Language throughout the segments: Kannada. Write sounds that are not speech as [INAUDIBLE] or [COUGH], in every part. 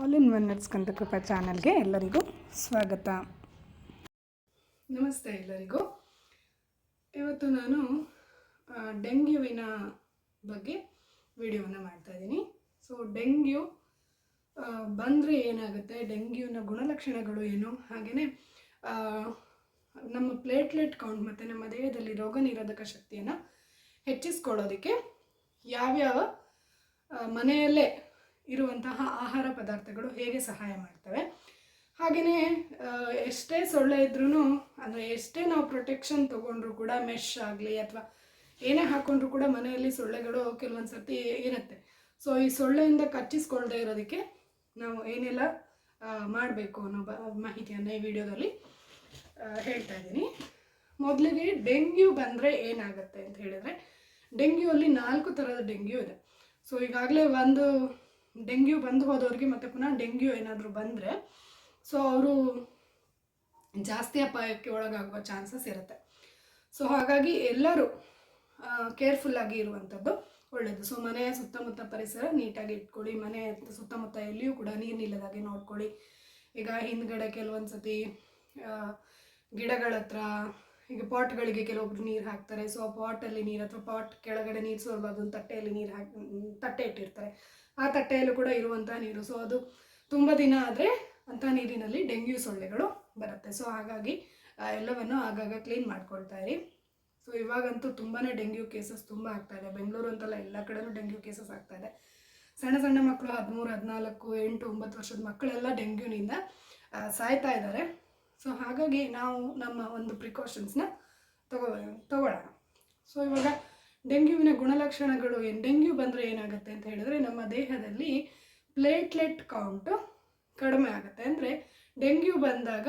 All in one nuts Krupa ಚಾನಲ್ಗೆ ಎಲ್ಲರಿಗೂ ಸ್ವಾಗತ. ನಮಸ್ತೆ ಎಲ್ಲರಿಗೂ. ಇವತ್ತು ನಾನು ಡೆಂಗ್ಯೂವಿನ ಬಗ್ಗೆ ವಿಡಿಯೋನ ಮಾಡ್ತಾ ಇದ್ದೀನಿ. ಸೊ ಡೆಂಗ್ಯೂ ಬಂದರೆ ಏನಾಗುತ್ತೆ, ಡೆಂಗ್ಯೂನ ಗುಣಲಕ್ಷಣಗಳು ಏನು? ಹಾಗೆಯೇ ನಮ್ಮ ಪ್ಲೇಟ್ಲೆಟ್ ಕೌಂಟ್ ಮತ್ತು ನಮ್ಮ ದೇಹದಲ್ಲಿ ರೋಗ ನಿರೋಧಕ ಶಕ್ತಿಯನ್ನು ಹೆಚ್ಚಿಸ್ಕೊಳ್ಳೋದಕ್ಕೆ ಯಾವ್ಯಾವ ಮನೆಯಲ್ಲೇ ಇರುವಂತಹ ಆಹಾರ ಪದಾರ್ಥಗಳು ಹೇಗೆ ಸಹಾಯ ಮಾಡ್ತವೆ? ಹಾಗೆಯೇ ಎಷ್ಟೇ ಸೊಳ್ಳೆ ಇದ್ರೂ ಅಂದರೆ ಎಷ್ಟೇ ನಾವು ಪ್ರೊಟೆಕ್ಷನ್ ತೊಗೊಂಡ್ರು ಕೂಡ ಮೆಶ್ ಆಗಲಿ ಅಥವಾ ಏನೇ ಹಾಕ್ಕೊಂಡ್ರು ಕೂಡ ಮನೆಯಲ್ಲಿ ಸೊಳ್ಳೆಗಳು ಕೆಲವೊಂದು ಸರ್ತಿ ಇರುತ್ತೆ. ಸೊ ಈ ಸೊಳ್ಳೆಯಿಂದ ಕಚ್ಚಿಸ್ಕೊಳ್ದೇ ಇರೋದಕ್ಕೆ ನಾವು ಏನೆಲ್ಲ ಮಾಡಬೇಕು ಅನ್ನೋ ಬ, ಮಾಹಿತಿಯನ್ನು ಈ ವಿಡಿಯೋದಲ್ಲಿ ಹೇಳ್ತಾ ಇದ್ದೀನಿ. ಮೊದಲಿಗೆ ಡೆಂಗ್ಯೂ ಬಂದರೆ ಏನಾಗುತ್ತೆ ಅಂತ ಹೇಳಿದರೆ, ಡೆಂಗ್ಯೂ ಅಲ್ಲಿ ನಾಲ್ಕು ಥರದ ಡೆಂಗ್ಯೂ ಇದೆ. ಸೊ ಈಗಾಗಲೇ ಒಂದು ಡೆಂಗ್ಯೂ ಬಂದು ಹೋದವ್ರಿಗೆ ಮತ್ತೆ ಪುನಃ ಡೆಂಗ್ಯೂ ಏನಾದರೂ ಬಂದರೆ ಸೊ ಅವರು ಜಾಸ್ತಿ ಅಪಾಯಕ್ಕೆ ಒಳಗಾಗುವ ಚಾನ್ಸಸ್ ಇರುತ್ತೆ. ಸೊ ಹಾಗಾಗಿ ಎಲ್ಲರೂ ಕೇರ್ಫುಲ್ಲಾಗಿ ಇರುವಂಥದ್ದು ಒಳ್ಳೆಯದು ಸೊ ಮನೆಯ ಸುತ್ತಮುತ್ತ ಪರಿಸರ ನೀಟಾಗಿ ಇಟ್ಕೊಳ್ಳಿ, ಮನೆ ಸುತ್ತಮುತ್ತ ಎಲ್ಲಿಯೂ ಕೂಡ ನೀರು ನಿಲ್ಲದಾಗೆ ನೋಡ್ಕೊಳ್ಳಿ. ಈಗ ಹಿಂದ್ಗಡೆ ಕೆಲವೊಂದು ಸತಿ ಗಿಡಗಳ ಈಗ ಪಾಟ್ಗಳಿಗೆ ಕೆಲವೊಬ್ರು ನೀರು ಹಾಕ್ತಾರೆ. ಸೊ ಆ ಪಾಟಲ್ಲಿ ನೀರು ಅಥವಾ ಪಾಟ್ ಕೆಳಗಡೆ ನೀರು ಸೋರ್ಬಾರ್ದು ತಟ್ಟೆಯಲ್ಲಿ ನೀರು ಹಾಕಿ, ತಟ್ಟೆ ಇಟ್ಟಿರ್ತಾರೆ. ಆ ತಟ್ಟೆಯಲ್ಲೂ ಕೂಡ ಇರುವಂಥ ನೀರು. ಸೊ ಅದು ತುಂಬ ದಿನ ಆದರೆ ಅಂಥ ನೀರಿನಲ್ಲಿ ಡೆಂಗ್ಯೂ ಸೊಳ್ಳೆಗಳು ಬರುತ್ತೆ. ಸೊ ಹಾಗಾಗಿ ಎಲ್ಲವನ್ನು ಆಗಾಗ ಕ್ಲೀನ್ ಮಾಡ್ಕೊಳ್ತಾ ಇರಿ. ಸೊ ಇವಾಗಂತೂ ತುಂಬಾ ಡೆಂಗ್ಯೂ ಕೇಸಸ್ ತುಂಬ ಆಗ್ತಾ ಇದೆ. ಬೆಂಗಳೂರು ಅಂತಲ್ಲ ಎಲ್ಲ ಕಡೆನೂ ಡೆಂಗ್ಯೂ ಕೇಸಸ್ ಆಗ್ತಾ ಇದೆ. ಸಣ್ಣ ಸಣ್ಣ ಮಕ್ಕಳು ಹದಿಮೂರು, ಹದಿನಾಲ್ಕು, ಎಂಟು, ಒಂಬತ್ತು ವರ್ಷದ ಮಕ್ಕಳೆಲ್ಲ ಡೆಂಗ್ಯೂನಿಂದ ಸಾಯ್ತಾ ಇದ್ದಾರೆ. ಸೊ ಹಾಗಾಗಿ ನಾವು ನಮ್ಮ ಒಂದು ಪ್ರಿಕಾಷನ್ಸ್ನ ತಗೋ, ತಗೊಳ್ಳೋಣ. ಸೊ ಇವಾಗ ಡೆಂಗ್ಯೂವಿನ ಗುಣಲಕ್ಷಣಗಳು ಏನು, ಡೆಂಗ್ಯೂ ಬಂದರೆ ಏನಾಗುತ್ತೆ ಅಂತ ಹೇಳಿದ್ರೆ ನಮ್ಮ ದೇಹದಲ್ಲಿ ಪ್ಲೇಟ್ಲೆಟ್ ಕೌಂಟು ಕಡಿಮೆ ಆಗುತ್ತೆ. ಅಂದರೆ ಡೆಂಗ್ಯೂ ಬಂದಾಗ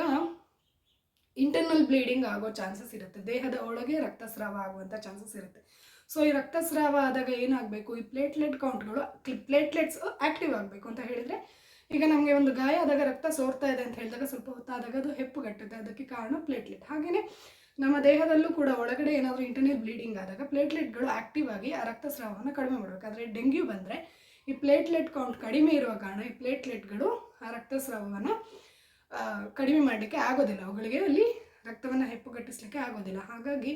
ಇಂಟರ್ನಲ್ ಬ್ಲೀಡಿಂಗ್ ಆಗೋ ಚಾನ್ಸಸ್ ಇರುತ್ತೆ. ದೇಹದ ಒಳಗೆ ರಕ್ತಸ್ರಾವ ಆಗುವಂಥ ಚಾನ್ಸಸ್ ಇರುತ್ತೆ. ಸೊ ಈ ರಕ್ತಸ್ರಾವ ಆದಾಗ ಏನಾಗಬೇಕು? ಈ ಪ್ಲೇಟ್ಲೆಟ್ ಕೌಂಟ್ಗಳು ಪ್ಲೇಟ್ಲೆಟ್ಸ್ ಆ್ಯಕ್ಟಿವ್ ಆಗಬೇಕು ಅಂತ ಹೇಳಿದರೆ ಈಗ ನಮಗೆ ಒಂದು ಗಾಯ ಆದಾಗ ರಕ್ತ ಸೋರ್ತಾ ಇದೆ ಅಂತ ಹೇಳಿದಾಗ ಸ್ವಲ್ಪ ಹೊತ್ತಾದಾಗ ಅದು ಹೆಪ್ಪುಗಟ್ಟುತ್ತೆ. ಅದಕ್ಕೆ ಕಾರಣ ಪ್ಲೇಟ್ಲೆಟ್ ಹಾಗೆಯೇ ನಮ್ಮ ದೇಹದಲ್ಲೂ ಕೂಡ ಒಳಗಡೆ ಏನಾದರೂ ಇಂಟರ್ನಲ್ ಬ್ಲೀಡಿಂಗ್ ಆದಾಗ ಪ್ಲೇಟ್ಲೆಟ್ಗಳು ಆ್ಯಕ್ಟಿವ್ ಆಗಿ ಆ ರಕ್ತಸ್ರಾವವನ್ನು ಕಡಿಮೆ ಮಾಡಬೇಕು. ಆದರೆ ಡೆಂಗ್ಯೂ ಬಂದರೆ ಈ ಪ್ಲೇಟ್ಲೆಟ್ ಕೌಂಟ್ ಕಡಿಮೆ ಇರುವ ಕಾರಣ ಈ ಪ್ಲೇಟ್ಲೆಟ್ಗಳು ಆ ರಕ್ತಸ್ರಾವವನ್ನು ಕಡಿಮೆ ಮಾಡಲಿಕ್ಕೆ ಆಗೋದಿಲ್ಲ. ಅವುಗಳಿಗೆ ಅಲ್ಲಿ ರಕ್ತವನ್ನು ಹೆಪ್ಪುಗಟ್ಟಿಸ್ಲಿಕ್ಕೆ ಆಗೋದಿಲ್ಲ. ಹಾಗಾಗಿ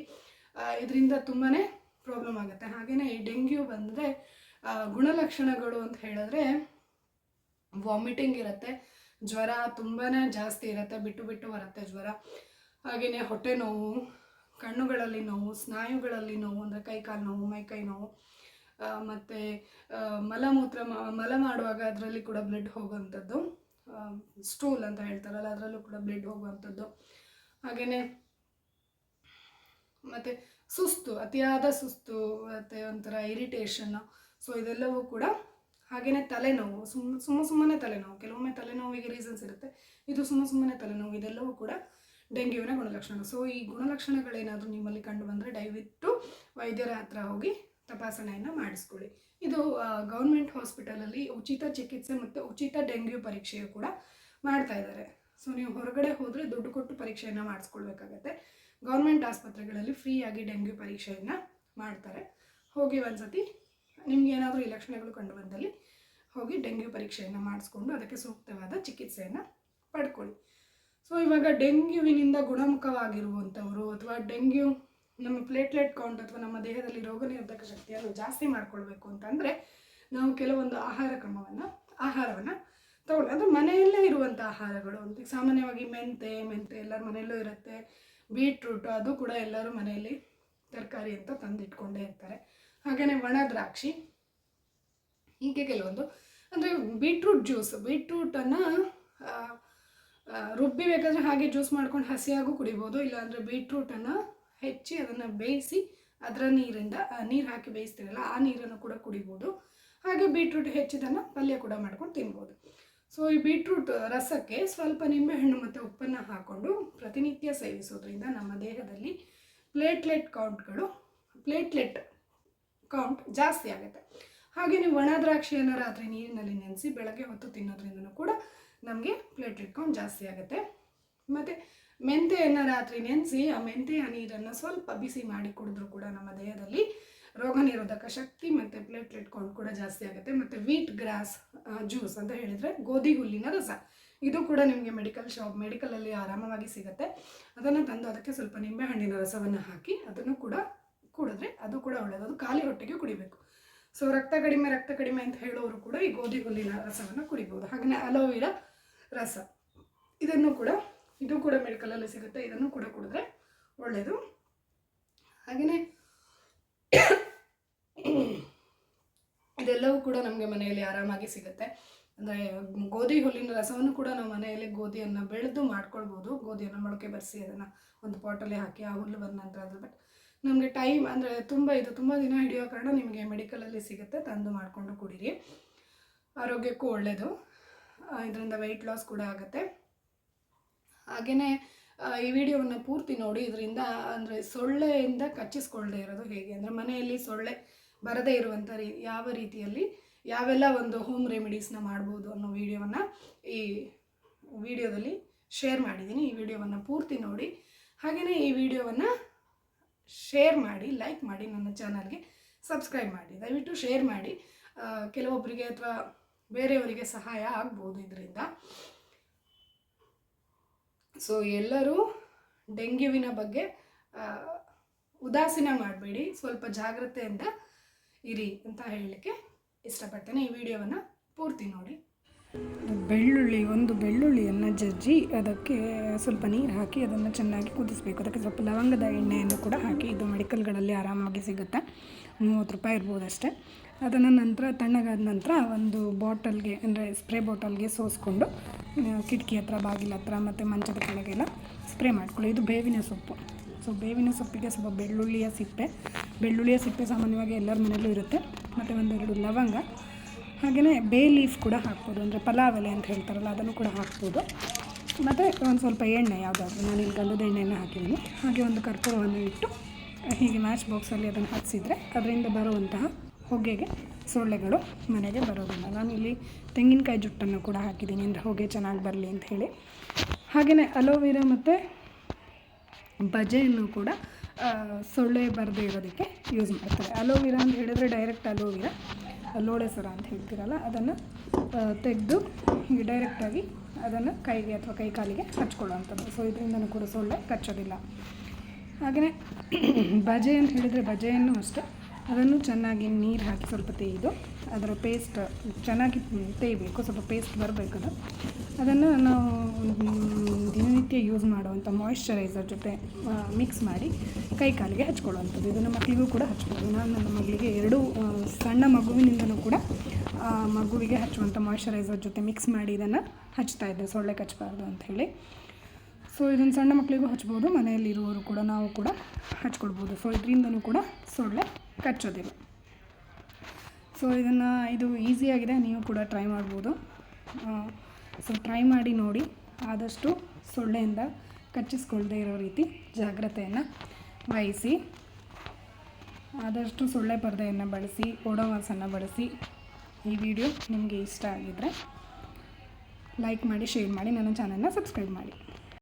ಇದರಿಂದ ತುಂಬಾ ಪ್ರಾಬ್ಲಮ್ ಆಗುತ್ತೆ. ಹಾಗೆಯೇ ಈ ಡೆಂಗ್ಯೂ ಬಂದರೆ ಗುಣಲಕ್ಷಣಗಳು ಅಂತ ಹೇಳಿದ್ರೆ ವಾಮಿಟಿಂಗ್ ಇರುತ್ತೆ, ಜ್ವರ ತುಂಬಾ ಜಾಸ್ತಿ ಇರುತ್ತೆ, ಬಿಟ್ಟು ಬಿಟ್ಟು ಬರುತ್ತೆ ಜ್ವರ. ಹಾಗೆಯೇ ಹೊಟ್ಟೆ ನೋವು, ಕಣ್ಣುಗಳಲ್ಲಿ ನೋವು, ಸ್ನಾಯುಗಳಲ್ಲಿ ನೋವು ಅಂದರೆ ಕೈ ಕಾಲು ನೋವು ಮೈಕೈ ನೋವು ಮತ್ತು ಮಲಮೂತ್ರ ಮಲ ಮಾಡುವಾಗ ಅದರಲ್ಲಿ ಕೂಡ ಬ್ಲಡ್ ಹೋಗುವಂಥದ್ದು ಸ್ಟೂಲ್ ಅಂತ ಹೇಳ್ತಾರಲ್ಲ, ಅದರಲ್ಲೂ ಕೂಡ ಬ್ಲಡ್ ಹೋಗುವಂಥದ್ದು. ಹಾಗೆಯೇ ಮತ್ತು ಸುಸ್ತು, ಅತಿಯಾದ ಸುಸ್ತು, ಮತ್ತು ಒಂಥರ ಇರಿಟೇಷನ್ನು ಸೊ ಇದೆಲ್ಲವೂ ಕೂಡ ಹಾಗೆಯೇ ತಲೆನೋವು, ಸುಮ್, ಸುಮ್ಮ ಸುಮ್ಮನೆ ತಲೆನೋವು, ಕೆಲವೊಮ್ಮೆ ತಲೆನೋವಿಗೆ ರೀಸನ್ಸ್ ಇರುತ್ತೆ. ಇದು ಸುಮ್ಮ ಸುಮ್ಮನೆ ತಲೆನೋವು, ಇದೆಲ್ಲವೂ ಕೂಡ ಡೆಂಗ್ಯೂವಿನ ಗುಣಲಕ್ಷಣ. ಸೊ ಈ ಗುಣಲಕ್ಷಣಗಳೇನಾದರೂ ನಿಮ್ಮಲ್ಲಿ ಕಂಡು ಬಂದರೆ ದಯವಿಟ್ಟು ವೈದ್ಯರ ಹತ್ರ ಹೋಗಿ ತಪಾಸಣೆಯನ್ನು ಮಾಡಿಸ್ಕೊಳ್ಳಿ. ಇದು ಗೌರ್ಮೆಂಟ್ ಹಾಸ್ಪಿಟಲಲ್ಲಿ ಉಚಿತ ಚಿಕಿತ್ಸೆ ಮತ್ತು ಉಚಿತ ಡೆಂಗ್ಯೂ ಪರೀಕ್ಷೆಯು ಕೂಡ ಮಾಡ್ತಾ ಇದ್ದಾರೆ. ಸೊ ನೀವು ಹೊರಗಡೆ ಹೋದರೆ ದುಡ್ಡು ಕೊಟ್ಟು ಪರೀಕ್ಷೆಯನ್ನು ಮಾಡಿಸ್ಕೊಳ್ಬೇಕಾಗತ್ತೆ. ಗೌರ್ಮೆಂಟ್ ಆಸ್ಪತ್ರೆಗಳಲ್ಲಿ ಫ್ರೀಯಾಗಿ ಡೆಂಗ್ಯೂ ಪರೀಕ್ಷೆಯನ್ನು ಮಾಡ್ತಾರೆ. ಹೋಗಿ ಒಂದ್ಸತಿ ನಿಮ್ಗೆ ಏನಾದರೂ ಈ ಲಕ್ಷಣಗಳು ಕಂಡು ಬಂದಲ್ಲಿ ಹೋಗಿ ಡೆಂಗ್ಯೂ ಪರೀಕ್ಷೆಯನ್ನು ಮಾಡಿಸ್ಕೊಂಡು ಅದಕ್ಕೆ ಸೂಕ್ತವಾದ ಚಿಕಿತ್ಸೆಯನ್ನು ಪಡ್ಕೊಳ್ಳಿ. ಸೊ ಇವಾಗ ಡೆಂಗ್ಯೂವಿನಿಂದ ಗುಣಮುಖವಾಗಿರುವಂಥವರು ಅಥವಾ ಡೆಂಗ್ಯೂ ನಮ್ಮ ಪ್ಲೇಟ್ಲೆಟ್ ಕೌಂಟ್ ಅಥವಾ ನಮ್ಮ ದೇಹದಲ್ಲಿ ರೋಗ ನಿರೋಧಕ ಶಕ್ತಿಯನ್ನು ಜಾಸ್ತಿ ಮಾಡ್ಕೊಳ್ಬೇಕು ಅಂತಂದರೆ ನಾವು ಕೆಲವೊಂದು ಆಹಾರ ಕ್ರಮವನ್ನು, ಆಹಾರವನ್ನು ತಗೊಳ್ಳಿ. ಅದು ಮನೆಯಲ್ಲೇ ಇರುವಂಥ ಆಹಾರಗಳು. ಅಂತ ಸಾಮಾನ್ಯವಾಗಿ ಮೆಂತೆ ಮೆಂತೆ ಎಲ್ಲರ ಮನೆಯಲ್ಲೂ ಇರುತ್ತೆ. ಬೀಟ್ರೂಟು ಅದು ಕೂಡ ಎಲ್ಲರೂ ಮನೆಯಲ್ಲಿ ತರಕಾರಿ ಅಂತ ತಂದಿಟ್ಕೊಂಡೇ ಇರ್ತಾರೆ. ಹಾಗೆಯೇ ಒಣ ದ್ರಾಕ್ಷಿ ಹೀಗೆ ಕೆಲವೊಂದು. ಅಂದರೆ ಬೀಟ್ರೂಟ್ ಜ್ಯೂಸ್ ಬೀಟ್ರೂಟನ್ನು ರುಬ್ಬಿ ಬೇಕಾದರೆ ಹಾಗೆ ಜ್ಯೂಸ್ ಮಾಡ್ಕೊಂಡು ಹಸಿಯಾಗೂ ಕುಡಿಬೋದು. ಇಲ್ಲಾಂದರೆ ಬೀಟ್ರೂಟನ್ನು ಹೆಚ್ಚಿ ಅದನ್ನು ಬೇಯಿಸಿ ಅದರ ನೀರಿಂದ ನೀರು ಹಾಕಿ ಬೇಯಿಸ್ತೀರಲ್ಲ, ಆ ನೀರನ್ನು ಕೂಡ ಕುಡಿಬೋದು. ಹಾಗೆ ಬೀಟ್ರೂಟ್ ಹೆಚ್ಚಿದನ್ನು ಪಲ್ಯ ಕೂಡ ಮಾಡ್ಕೊಂಡು ತಿನ್ಬೋದು. ಸೊ ಈ ಬೀಟ್ರೂಟ್ ರಸಕ್ಕೆ ಸ್ವಲ್ಪ ನಿಂಬೆಹಣ್ಣು ಮತ್ತು ಉಪ್ಪನ್ನು ಹಾಕ್ಕೊಂಡು ಪ್ರತಿನಿತ್ಯ ಸೇವಿಸೋದ್ರಿಂದ ನಮ್ಮ ದೇಹದಲ್ಲಿ ಪ್ಲೇಟ್ಲೆಟ್ ಕೌಂಟ್ಗಳು ಪ್ಲೇಟ್ಲೆಟ್ ಕೌಂಟ್ ಜಾಸ್ತಿ ಆಗುತ್ತೆ. ಹಾಗೆ ನೀವು ಒಣ ದ್ರಾಕ್ಷಿಯನ್ನು ರಾತ್ರಿ ನೀರಿನಲ್ಲಿ ನೆನೆಸಿ ಬೆಳಗ್ಗೆ ಹೊತ್ತು ತಿನ್ನೋದ್ರಿಂದನೂ ಕೂಡ ನಮಗೆ ಪ್ಲೇಟ್ಲೆಟ್ ಕೌಂಟ್ ಜಾಸ್ತಿ ಆಗುತ್ತೆ. ಮತ್ತು ಮೆಂತೆಯನ್ನು ರಾತ್ರಿ ನೆನೆಸಿ ಆ ಮೆಂತೆಯ ನೀರನ್ನು ಸ್ವಲ್ಪ ಬಿಸಿ ಮಾಡಿ ಕುಡಿದ್ರೂ ಕೂಡ ನಮ್ಮ ದೇಹದಲ್ಲಿ ರೋಗ ನಿರೋಧಕ ಶಕ್ತಿ ಮತ್ತು ಪ್ಲೇಟ್ಲೆಟ್ ಕೌಂಟ್ ಕೂಡ ಜಾಸ್ತಿ ಆಗುತ್ತೆ. ಮತ್ತು ವೀಟ್ ಗ್ರಾಸ್ ಜ್ಯೂಸ್ ಅಂತ ಹೇಳಿದರೆ ಗೋಧಿ ಹುಲ್ಲಿನ ರಸ. ಇದು ಕೂಡ ನಿಮಗೆ ಮೆಡಿಕಲ್ ಶಾಪ್ ಮೆಡಿಕಲಲ್ಲಿ ಆರಾಮವಾಗಿ ಸಿಗುತ್ತೆ. ಅದನ್ನು ತಂದು ಅದಕ್ಕೆ ಸ್ವಲ್ಪ ನಿಂಬೆಹಣ್ಣಿನ ರಸವನ್ನು ಹಾಕಿ ಅದನ್ನು ಕೂಡ ಕುಡಿದ್ರೆ ಅದು ಕೂಡ ಒಳ್ಳೆಯದು ಅದು ಖಾಲಿ ಹೊಟ್ಟೆಗೆ ಕುಡಿಬೇಕು. ಸೊ ರಕ್ತ ಕಡಿಮೆ ರಕ್ತ ಕಡಿಮೆ ಅಂತ ಹೇಳೋರು ಕೂಡ ಈ ಗೋಧಿ ಹುಲ್ಲಿನ ರಸವನ್ನು ಕುಡಿಬೋದು. ಹಾಗೆಯೇ ಅಲೋವೆರಾ ರಸ. ಇದನ್ನು ಕೂಡ, ಇದು ಕೂಡ ಮೆಡಿಕಲಲ್ಲಿ ಸಿಗುತ್ತೆ. ಇದನ್ನು ಕೂಡ ಕುಡಿದ್ರೆ ಒಳ್ಳೆಯದು ಹಾಗೆಯೇ ಇದೆಲ್ಲವೂ ಕೂಡ ನಮಗೆ ಮನೆಯಲ್ಲಿ ಆರಾಮಾಗಿ ಸಿಗುತ್ತೆ. ಅಂದರೆ ಗೋಧಿ ಹುಲ್ಲಿನ ರಸವನ್ನು ಕೂಡ ನಾವು ಮನೆಯಲ್ಲಿ ಗೋಧಿಯನ್ನು ಬೆಳೆದು ಮಾಡ್ಕೊಳ್ಬೋದು. ಗೋಧಿಯನ್ನು ಮೊಳಕೆ ಬರೆಸಿ ಅದನ್ನು ಒಂದು ಪಾಟಲ್ಲಿ ಹಾಕಿ ಆ ಹುಲ್ಲು ಬಂದ ನಂತರ ಅದು ಬಟ್ ನಮಗೆ ಟೈಮ್ ಅಂದರೆ ತುಂಬ ಇದು ತುಂಬ ದಿನ ಹಿಡಿಯೋ ಕಾರಣ ನಿಮಗೆ ಮೆಡಿಕಲಲ್ಲಿ ಸಿಗುತ್ತೆ, ತಂದು ಮಾಡಿಕೊಂಡು ಕುಡೀರಿ. ಆರೋಗ್ಯಕ್ಕೂ ಒಳ್ಳೆಯದು ಇದರಿಂದ ವೆಯ್ಟ್ ಲಾಸ್ ಕೂಡ ಆಗುತ್ತೆ. ಹಾಗೆಯೇ ಈ ವಿಡಿಯೋವನ್ನು ಪೂರ್ತಿ ನೋಡಿ, ಇದರಿಂದ ಅಂದರೆ ಸೊಳ್ಳೆಯಿಂದ ಕಚ್ಚಿಸ್ಕೊಳ್ಳದೆ ಇರೋದು ಹೇಗೆ? ಅಂದರೆ ಮನೆಯಲ್ಲಿ ಸೊಳ್ಳೆ ಬರದೇ ಇರುವಂಥ ರೀ, ಯಾವ ರೀತಿಯಲ್ಲಿ, ಯಾವೆಲ್ಲ ಒಂದು ಹೋಮ್ ರೆಮಿಡೀಸ್ನ ಮಾಡ್ಬೋದು ಅನ್ನೋ ವಿಡಿಯೋವನ್ನು ಈ ವಿಡಿಯೋದಲ್ಲಿ ಶೇರ್ ಮಾಡಿದ್ದೀನಿ. ಈ ವಿಡಿಯೋವನ್ನು ಪೂರ್ತಿ ನೋಡಿ. ಹಾಗೆಯೇ ಈ ವಿಡಿಯೋವನ್ನು ಶೇರ್ ಮಾಡಿ ಲೈಕ್ ಮಾಡಿ ನನ್ನ ಚಾನಲ್ಗೆ ಸಬ್ಸ್ಕ್ರೈಬ್ ಮಾಡಿ. ದಯವಿಟ್ಟು ಶೇರ್ ಮಾಡಿ. ಕೆಲವೊಬ್ಬರಿಗೆ ಅಥವಾ ಬೇರೆಯವರಿಗೆ ಸಹಾಯ ಆಗ್ಬೋದು ಇದರಿಂದ. ಸೊ ಎಲ್ಲರೂ ಡೆಂಗ್ಯುವಿನ ಬಗ್ಗೆ ಉದಾಸೀನ ಮಾಡಬೇಡಿ. ಸ್ವಲ್ಪ ಜಾಗ್ರತೆಯಿಂದ ಇರಿ ಅಂತ ಹೇಳಲಿಕ್ಕೆ ಇಷ್ಟಪಡ್ತೇನೆ. ಈ ವಿಡಿಯೋವನ್ನು ಪೂರ್ತಿ ನೋಡಿ. ಬೆಳ್ಳುಳ್ಳಿ, ಒಂದು ಬೆಳ್ಳುಳ್ಳಿಯನ್ನು ಜಜ್ಜಿ ಅದಕ್ಕೆ ಸ್ವಲ್ಪ ನೀರು ಹಾಕಿ ಅದನ್ನು ಚೆನ್ನಾಗಿ ಕುದಿಸ್ಬೇಕು. ಅದಕ್ಕೆ ಸ್ವಲ್ಪ ಲವಂಗದ ಎಣ್ಣೆಯನ್ನು ಕೂಡ ಹಾಕಿ ಇದು ಮೆಡಿಕಲ್ಗಳಲ್ಲಿ ಆರಾಮಾಗಿ ಸಿಗುತ್ತೆ. ಮೂವತ್ತು ರೂಪಾಯಿ ಇರ್ಬೋದು ಅಷ್ಟೇ. ಅದನ್ನು ನಂತರ ತಣ್ಣಗಾದ ನಂತರ ಒಂದು ಬಾಟಲ್ಗೆ, ಅಂದರೆ ಸ್ಪ್ರೇ ಬಾಟಲ್ಗೆ ಸೋಸ್ಕೊಂಡು ಕಿಟಕಿ ಹತ್ರ, ಬಾಗಿಲ ಹತ್ರ ಮತ್ತು ಮಂಚದ ಕೆಳಗೆಲ್ಲ ಸ್ಪ್ರೇ ಮಾಡ್ಕೊಳ್ಳಿ. ಇದು ಬೇವಿನ ಸೊಪ್ಪು. ಸೊ ಬೇವಿನ ಸೊಪ್ಪಿಗೆ ಸ್ವಲ್ಪ ಬೆಳ್ಳುಳ್ಳಿಯ ಸಿಪ್ಪೆ. ಬೆಳ್ಳುಳ್ಳಿಯ ಸಿಪ್ಪೆ ಸಾಮಾನ್ಯವಾಗಿ ಎಲ್ಲರ ಮನೆಯಲ್ಲೂ ಇರುತ್ತೆ. ಮತ್ತು ಒಂದೆರಡು ಲವಂಗ. ಹಾಗೆಯೇ ಬೇ ಲೀಫ್ ಕೂಡ ಹಾಕ್ಬೋದು, ಅಂದರೆ ಪಲಾವ್ ಎಲೆ ಅಂತ ಹೇಳ್ತಾರಲ್ಲ, ಅದನ್ನು ಕೂಡ ಹಾಕ್ಬೋದು. ಮತ್ತು ಒಂದು ಸ್ವಲ್ಪ ಎಣ್ಣೆ ಯಾವುದಾದ್ರೂ, ನಾನು ಇಲ್ಲಿ ಗಂಧದ ಎಣ್ಣೆಯನ್ನು ಹಾಕಿದ್ದೀನಿ. ಹಾಗೆ ಒಂದು ಕರ್ಪೂರವನ್ನು ಇಟ್ಟು, ಹೀಗೆ ಮ್ಯಾಚ್ ಬಾಕ್ಸಲ್ಲಿ ಅದನ್ನು ಹಚ್ಚಿದರೆ ಅದರಿಂದ ಬರುವಂತಹ ಹೊಗೆಗೆ ಸೊಳ್ಳೆಗಳು ಮನೆಗೆ ಬರೋದಿಲ್ಲ. ಇಲ್ಲಿ ತೆಂಗಿನಕಾಯಿ ಜುಟ್ಟನ್ನು ಕೂಡ ಹಾಕಿದ್ದೀನಿ, ಅಂದರೆ ಹೊಗೆ ಚೆನ್ನಾಗಿ ಬರಲಿ ಅಂತ ಹೇಳಿ. ಹಾಗೆಯೇ ಅಲೋವೆರಾ ಮತ್ತು ಬಜೆಯನ್ನು ಕೂಡ ಸೊಳ್ಳೆ ಬರದೇ ಇರೋದಕ್ಕೆ ಯೂಸ್ ಮಾಡ್ತಾರೆ. ಅಲೋವೆರಾ ಅಂತ ಹೇಳಿದ್ರೆ ಡೈರೆಕ್ಟ್ ಅಲೋವೆರಾ ಲೋಳೆಸರ ಅಂತ ಹೇಳ್ತೀರಲ್ಲ, ಅದನ್ನು ತೆಗೆದು ಹೀಗೆ ಡೈರೆಕ್ಟಾಗಿ ಅದನ್ನು ಕೈಗೆ ಅಥವಾ ಕೈ ಕಾಲಿಗೆ ಹಚ್ಕೊಳ್ಳೋವಂಥದ್ದು. ಸೊ ಇದರಿಂದನೂ ಕೂಡ ಸೊಳ್ಳೆ ಕಚ್ಚೋದಿಲ್ಲ. ಹಾಗೆಯೇ [CLEARS THROAT] ಬಜೆ ಅಂತ ಹೇಳಿದರೆ ಬಜೆಯನ್ನು ಅಷ್ಟೇ. ಅದನ್ನು ಚೆನ್ನಾಗಿ ನೀರು ಹಾಕಿ ಸ್ವಲ್ಪ ತೇಯ್ದು, ಅದರ ಪೇಸ್ಟ್ ಚೆನ್ನಾಗಿ ತೇಯಬೇಕು, ಸ್ವಲ್ಪ ಪೇಸ್ಟ್ ಬರಬೇಕು ಅದು ಅದನ್ನು ನಾವು ಯೂಸ್ ಮಾಡುವಂಥ ಮಾಯಿಶ್ಚರೈಸರ್ ಜೊತೆ ಮಿಕ್ಸ್ ಮಾಡಿ ಕೈ ಕಾಲಿಗೆ ಹಚ್ಕೊಳ್ಳುವಂಥದ್ದು. ಇದನ್ನು ಮಕ್ಕಳಿಗೂ ಕೂಡ ಹಚ್ಬೋದು. ನಾನು ನನ್ನ ಮಗಳಿಗೆ ಎರಡು ಸಣ್ಣ ಮಗುವಿನಿಂದಲೂ ಕೂಡ ಮಗುವಿಗೆ ಹಚ್ಚುವಂಥ ಮಾಯಿಶ್ಚರೈಸರ್ ಜೊತೆ ಮಿಕ್ಸ್ ಮಾಡಿ ಇದನ್ನು ಹಚ್ತಾ ಇದ್ದೆ. ಸೊಳ್ಳೆ ಕಚ್ಚಬಾರ್ದು ಅಂಥೇಳಿ ಸೊ ಇದನ್ನು ಸಣ್ಣ ಮಕ್ಕಳಿಗೂ ಹಚ್ಬೋದು. ಮನೆಯಲ್ಲಿರುವವರು ಕೂಡ ನಾವು ಕೂಡ ಹಚ್ಕೊಳ್ಬೋದು. ಸೊ ಇದರಿಂದನೂ ಕೂಡ ಸೊಳ್ಳೆ ಕಚ್ಚೋದಿಲ್ಲ. ಸೊ ಇದನ್ನು ಇದು ಈಸಿಯಾಗಿದೆ ನೀವು ಕೂಡ ಟ್ರೈ ಮಾಡ್ಬೋದು. ಸೊ ಟ್ರೈ ಮಾಡಿ ನೋಡಿ. ಆದಷ್ಟು ಸೊಳ್ಳೆಯಿಂದ ಕಚ್ಚಿಸ್ಕೊಳ್ದೇ ಇರೋ ರೀತಿ ಜಾಗ್ರತೆಯನ್ನು ವಹಿಸಿ, ಆದಷ್ಟು ಸೊಳ್ಳೆ ಪರದೆಯನ್ನು ಬಳಸಿ, ಓಡೋವಾಸನ್ನು ಬಳಸಿ ಈ ವಿಡಿಯೋ ನಿಮಗೆ ಇಷ್ಟ ಆಗಿದ್ದರೆ ಲೈಕ್ ಮಾಡಿ, ಶೇರ್ ಮಾಡಿ, ನನ್ನ ಚಾನಲ್ನ ಸಬ್ಸ್ಕ್ರೈಬ್ ಮಾಡಿ.